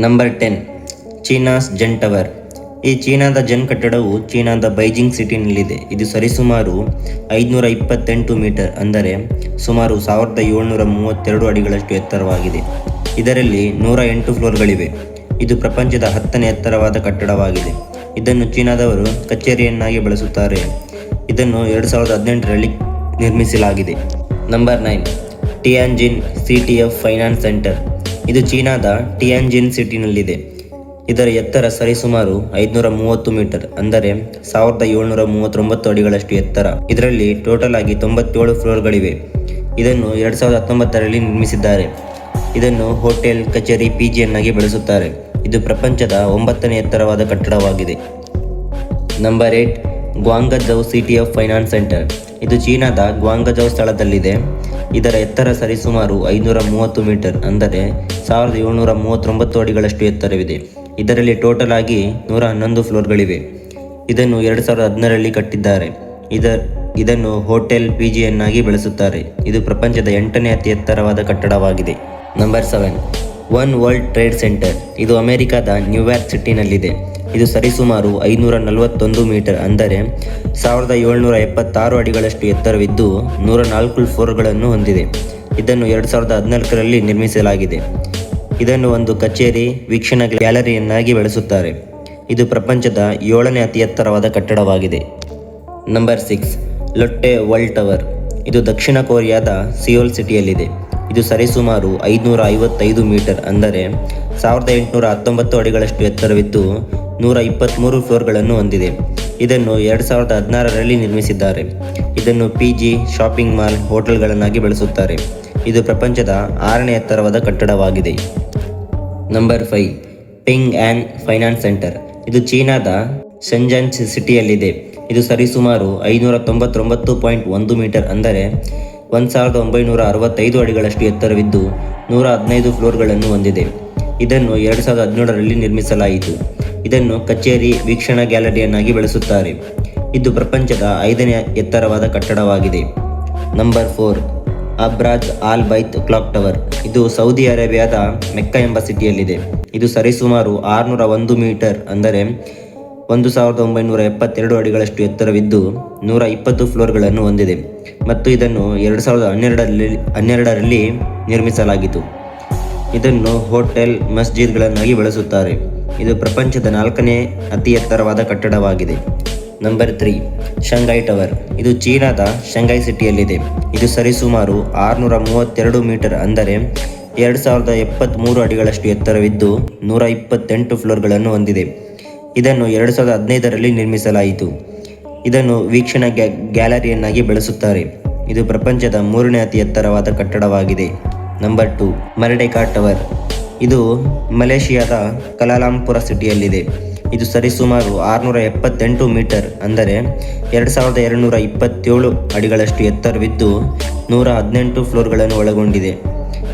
Number ten China's Zun tower. ಈ ಚೀನಾದ ಜನ್ ಕಟ್ಟಡವು ಚೀನಾದ ಬೈಜಿಂಗ್ ಸಿಟಿನಲ್ಲಿದೆ. ಇದು ಸರಿಸುಮಾರು ಐದುನೂರ ಇಪ್ಪತ್ತೆಂಟು ಮೀಟರ್, ಅಂದರೆ ಸುಮಾರು ಸಾವಿರದ ಏಳ್ನೂರ ಮೂವತ್ತೆರಡು ಅಡಿಗಳಷ್ಟು ಎತ್ತರವಾಗಿದೆ. ಇದರಲ್ಲಿ ನೂರ ಎಂಟು ಫ್ಲೋರ್ಗಳಿವೆ. ಇದು ಪ್ರಪಂಚದ ಹತ್ತನೇ ಎತ್ತರವಾದ ಕಟ್ಟಡವಾಗಿದೆ. ಇದನ್ನು ಚೀನಾದವರು ಕಚೇರಿಯನ್ನಾಗಿ ಬಳಸುತ್ತಾರೆ. ಇದನ್ನು ಎರಡು ಸಾವಿರದ ಹದಿನೆಂಟರಲ್ಲಿ ನಿರ್ಮಿಸಲಾಗಿದೆ. Number nine Tianjin C T F finance centre ಇದು ಚೀನಾದ ಟಿಯಾನ್ಜಿನ್ ಸಿಟಿನಲ್ಲಿದೆ. ಇದರ ಎತ್ತರ ಸರಿಸುಮಾರು ಐದುನೂರ ಮೂವತ್ತು ಮೀಟರ್, ಅಂದರೆ ಸಾವಿರದ ಏಳ್ನೂರ ಮೂವತ್ತೊಂಬತ್ತು ಅಡಿಗಳಷ್ಟು ಎತ್ತರ. ಇದರಲ್ಲಿ ಟೋಟಲ್ ಆಗಿ ತೊಂಬತ್ತೇಳು ಫ್ಲೋರ್ಗಳಿವೆ. ಇದನ್ನು ಎರಡು ಸಾವಿರದ ಹತ್ತೊಂಬತ್ತರಲ್ಲಿ ನಿರ್ಮಿಸಿದ್ದಾರೆ. ಇದನ್ನು ಹೋಟೆಲ್, ಕಚೇರಿ, ಪಿ ಜಿಯನ್ನಾಗಿ ಬಳಸುತ್ತಾರೆ. ಇದು ಪ್ರಪಂಚದ ಒಂಬತ್ತನೇ ಎತ್ತರವಾದ ಕಟ್ಟಡವಾಗಿದೆ. Number eight, Guangzhou city of finance centre. ಇದು ಚೀನಾದ ಗ್ವಾಂಗಜೌ ಸ್ಥಳದಲ್ಲಿದೆ. ಇದರ ಎತ್ತರ ಸರಿಸುಮಾರು ಐನೂರ ಮೂವತ್ತು ಮೀಟರ್, ಅಂದರೆ ಸಾವಿರದ ಏಳ್ನೂರ ಮೂವತ್ತೊಂಬತ್ತು ಅಡಿಗಳಷ್ಟು ಎತ್ತರವಿದೆ. ಇದರಲ್ಲಿ ಟೋಟಲ್ ಆಗಿ ನೂರ ಹನ್ನೊಂದು ಫ್ಲೋರ್ಗಳಿವೆ. ಇದನ್ನು ಎರಡು ಸಾವಿರದ ಹದಿನಾರರಲ್ಲಿ ಕಟ್ಟಿದ್ದಾರೆ. ಇದ, ಇದನ್ನು ಹೋಟೆಲ್ ಪಿ ಜಿಯನ್ನಾಗಿ ಬಳಸುತ್ತಾರೆ. ಇದು ಪ್ರಪಂಚದ ಎಂಟನೇ ಅತಿ ಎತ್ತರವಾದ ಕಟ್ಟಡವಾಗಿದೆ. Number seven. One world trade centre. ಇದು ಅಮೆರಿಕದ ನ್ಯೂಯಾರ್ಕ್ ಸಿಟಿನಲ್ಲಿದೆ. ಇದು ಸರಿಸುಮಾರು ಐನೂರ ನಲವತ್ತೊಂದು ಮೀಟರ್ ಅಂದರೆ ಸಾವಿರದ ಏಳ್ನೂರ ಎಪ್ಪತ್ತಾರು ಅಡಿಗಳಷ್ಟು ಎತ್ತರವಿದ್ದು ನೂರ ನಾಲ್ಕು ಫ್ಲೋರ್ಗಳನ್ನು ಹೊಂದಿದೆ. ಇದನ್ನು ಎರಡು ಸಾವಿರದ ಹದಿನಾಲ್ಕರಲ್ಲಿ ನಿರ್ಮಿಸಲಾಗಿದೆ. ಇದನ್ನು ಒಂದು ಕಚೇರಿ, ವೀಕ್ಷಣಾ ಗ್ಯಾಲರಿಯನ್ನಾಗಿ ಬಳಸುತ್ತಾರೆ. ಇದು ಪ್ರಪಂಚದ ಏಳನೇ ಅತಿ ಎತ್ತರವಾದ ಕಟ್ಟಡವಾಗಿದೆ. Number six, Lotte world tower. ಇದು ದಕ್ಷಿಣ ಕೊರಿಯಾದ ಸಿಯೋಲ್ ಸಿಟಿಯಲ್ಲಿದೆ. ಇದು ಸರಿಸುಮಾರು ಐದುನೂರ ಐವತ್ತೈದು ಮೀಟರ್ ಅಂದರೆ ಸಾವಿರದ ಎಂಟುನೂರ ಹತ್ತೊಂಬತ್ತು ಅಡಿಗಳಷ್ಟು ಎತ್ತರವಿದ್ದು ನೂರ ಇಪ್ಪತ್ತ್ಮೂರು ಫ್ಲೋರ್ಗಳನ್ನು ಹೊಂದಿದೆ. ಇದನ್ನು ಎರಡು ಸಾವಿರದ ಹದಿನಾರರಲ್ಲಿ ನಿರ್ಮಿಸಿದ್ದಾರೆ. ಇದನ್ನು ಪಿ ಜಿ ಶಾಪಿಂಗ್ ಮಾಲ್ ಹೋಟೆಲ್ಗಳನ್ನಾಗಿ ಬಳಸುತ್ತಾರೆ. ಇದು ಪ್ರಪಂಚದ ಆರನೇ ಎತ್ತರವಾದ ಕಟ್ಟಡವಾಗಿದೆ. Number five Ping and finance centre ಇದು ಚೀನಾದ ಶೆಂಜನ್ ಸಿಟಿಯಲ್ಲಿದೆ ಇದು ಸರಿಸುಮಾರು ಐನೂರ ತೊಂಬತ್ತೊಂಬತ್ತು ಪಾಯಿಂಟ್ ಒಂದು ಮೀಟರ್ ಅಂದರೆ ಒಂದು ಸಾವಿರದ ಒಂಬೈನೂರ ಅರವತ್ತೈದು ಅಡಿಗಳಷ್ಟು ಎತ್ತರವಿದ್ದು ನೂರ ಹದಿನೈದು ಫ್ಲೋರ್ಗಳನ್ನು ಹೊಂದಿದೆ. ಇದನ್ನು ಎರಡು ಸಾವಿರದ ಹದಿನೇಳರಲ್ಲಿ ನಿರ್ಮಿಸಲಾಯಿತು. ಇದನ್ನು ಕಚೇರಿ ವೀಕ್ಷಣಾ ಗ್ಯಾಲರಿಯನ್ನಾಗಿ ಬಳಸುತ್ತಾರೆ. ಇದು ಪ್ರಪಂಚದ ಐದನೇ ಎತ್ತರವಾದ ಕಟ್ಟಡವಾಗಿದೆ. Number four Abraj Al Bait clock tower. ಇದು ಸೌದಿ ಅರೇಬಿಯಾದ ಮೆಕ್ಕ ಎಂಬ ಸಿಟಿಯಲ್ಲಿದೆ. ಇದು ಸರಿಸುಮಾರು ಆರುನೂರ ಒಂದು ಮೀಟರ್ ಅಂದರೆ ಒಂದು ಸಾವಿರದ ಒಂಬೈನೂರ ಎಪ್ಪತ್ತೆರಡು ಅಡಿಗಳಷ್ಟು ಎತ್ತರವಿದ್ದು ನೂರ ಇಪ್ಪತ್ತು ಫ್ಲೋರ್ಗಳನ್ನು ಹೊಂದಿದೆ ಮತ್ತು ಇದನ್ನು ಎರಡು ಸಾವಿರದ ಹನ್ನೆರಡರಲ್ಲಿ ಹನ್ನೆರಡರಲ್ಲಿ ನಿರ್ಮಿಸಲಾಗಿತ್ತು. ಇದನ್ನು ಹೋಟೆಲ್ ಮಸ್ಜಿದ್ಗಳನ್ನಾಗಿ ಬಳಸುತ್ತಾರೆ. ಇದು ಪ್ರಪಂಚದ ನಾಲ್ಕನೇ ಅತಿ ಎತ್ತರವಾದ ಕಟ್ಟಡವಾಗಿದೆ. Number three, Shanghai tower. ಇದು ಚೀನಾದ ಶಂಘೈ ಸಿಟಿಯಲ್ಲಿದೆ. ಇದು ಸರಿಸುಮಾರು ಆರುನೂರ ಮೂವತ್ತೆರಡು ಮೀಟರ್ ಅಂದರೆ ಎರಡು ಸಾವಿರದ ಎಪ್ಪತ್ತ್ಮೂರು ಅಡಿಗಳಷ್ಟು ಎತ್ತರವಿದ್ದು ನೂರ ಇಪ್ಪತ್ತೆಂಟು ಫ್ಲೋರ್ಗಳನ್ನು ಹೊಂದಿದೆ. ಇದನ್ನು ಎರಡು ಸಾವಿರದ ಹದಿನೈದರಲ್ಲಿ ನಿರ್ಮಿಸಲಾಯಿತು. ಇದನ್ನು ವೀಕ್ಷಣಾ ಗ್ಯಾ, ಗ್ಯಾಲರಿಯನ್ನಾಗಿ ಬಳಸುತ್ತಾರೆ. ಇದು ಪ್ರಪಂಚದ ಮೂರನೇ ಅತಿ ಎತ್ತರವಾದ ಕಟ್ಟಡವಾಗಿದೆ. Number two, Merdeka tower. ಇದು ಮಲೇಷಿಯಾದ ಕಲಾಲಾಂಪುರ ಸಿಟಿಯಲ್ಲಿದೆ. ಇದು ಸರಿಸುಮಾರು ಆರುನೂರ ಎಪ್ಪತ್ತೆಂಟು ಮೀಟರ್ ಅಂದರೆ ಎರಡು ಸಾವಿರದ ಎರಡುನೂರ ಇಪ್ಪತ್ತೇಳು ಅಡಿಗಳಷ್ಟು ಎತ್ತರವಿದ್ದು ನೂರ ಹದಿನೆಂಟು ಫ್ಲೋರ್ಗಳನ್ನು ಒಳಗೊಂಡಿದೆ.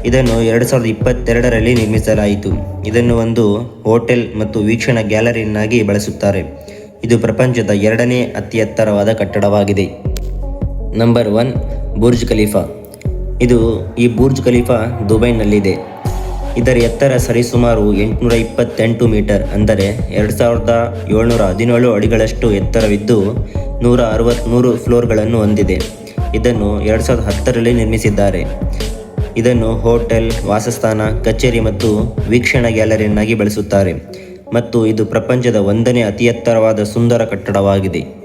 ಇದನ್ನು ಎರಡು ಸಾವಿರದ ಇಪ್ಪತ್ತೆರಡರಲ್ಲಿ ನಿರ್ಮಿಸಲಾಯಿತು. ಇದನ್ನು ಒಂದು ಹೋಟೆಲ್ ಮತ್ತು ವೀಕ್ಷಣಾ ಗ್ಯಾಲರಿಯನ್ನಾಗಿ ಬಳಸುತ್ತಾರೆ. ಇದು ಪ್ರಪಂಚದ ಎರಡನೇ ಅತಿ ಎತ್ತರವಾದ ಕಟ್ಟಡವಾಗಿದೆ. Number one Burj Khalifa. ಇದು ಈ ಬುರ್ಜ್ ಖಲೀಫಾ ದುಬೈನಲ್ಲಿದೆ. ಇದರ ಎತ್ತರ ಸರಿಸುಮಾರು ಎಂಟುನೂರ ಇಪ್ಪತ್ತೆಂಟು ಮೀಟರ್ ಅಂದರೆ ಎರಡು ಸಾವಿರದ ಏಳ್ನೂರ ಹದಿನೇಳು ಅಡಿಗಳಷ್ಟು ಎತ್ತರವಿದ್ದು ನೂರ ಅರವತ್ತ್ಮೂರು ಫ್ಲೋರ್ಗಳನ್ನು ಹೊಂದಿದೆ. ಇದನ್ನು ಎರಡು ಸಾವಿರದ ಹತ್ತರಲ್ಲಿ ನಿರ್ಮಿಸಿದ್ದಾರೆ. ಇದನ್ನು ಹೋಟೆಲ್, ವಾಸಸ್ಥಾನ, ಕಚೇರಿ ಮತ್ತು ವೀಕ್ಷಣಾ ಗ್ಯಾಲರಿಯನ್ನಾಗಿ ಬಳಸುತ್ತಾರೆ. ಮತ್ತು ಇದು ಪ್ರಪಂಚದ ಒಂದನೇ ಅತಿ ಎತ್ತರವಾದ ಸುಂದರ ಕಟ್ಟಡವಾಗಿದೆ.